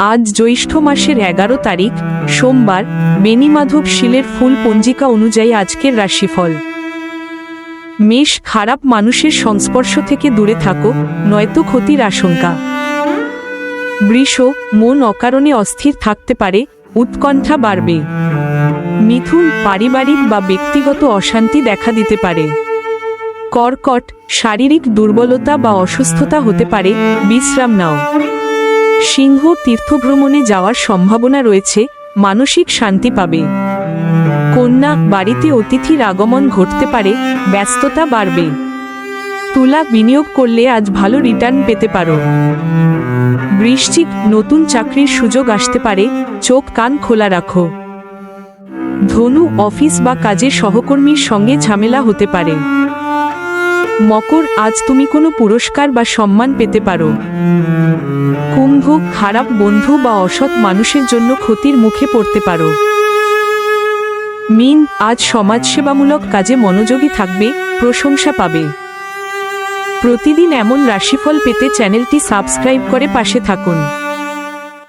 আজ জ্যৈষ্ঠ মাসের এগারো তারিখ, সোমবার বেনিমাধব শিলের ফুল পঞ্জিকা অনুযায়ী আজকের রাশিফল। মেষ খারাপ মানুষের সংস্পর্শ থেকে দূরে থাকো, নয়তো ক্ষতির আশঙ্কা। বৃষ, মন অকারণে অস্থির থাকতে পারে, উৎকণ্ঠা বাড়বে। মিথুন পারিবারিক বা ব্যক্তিগত অশান্তি দেখা দিতে পারে। কর্কট, শারীরিক দুর্বলতা বা অসুস্থতা হতে পারে, বিশ্রাম নাও। সিংহ তীর্থভ্রমণে যাওয়ার সম্ভাবনা রয়েছে, মানসিক শান্তি পাবে। কন্যা, বাড়িতে অতিথির আগমন ঘটতে পারে, ব্যস্ততা বাড়বে। তুলা বিনিয়োগ করলে আজ ভালো রিটার্ন পেতে পারো। বৃশ্চিক, নতুন চাকরির সুযোগ আসতে পারে, চোখ কান খোলা রাখো। ধনু, অফিস বা কাজের সহকর্মীর সঙ্গে ঝামেলা হতে পারে। মকর, আজ তুমি কোনো পুরস্কার বা সম্মান পেতে পারো। কুম্ভ, খারাপ বন্ধু বা অসৎ মানুষের জন্য ক্ষতির মুখে পড়তে পারো। মিন, আজ সমাজসেবামূলক কাজে মনোযোগী থাকবে, প্রশংসা পাবে। প্রতিদিন এমন রাশিফল পেতে চ্যানেলটি সাবস্ক্রাইব করে পাশে থাকুন।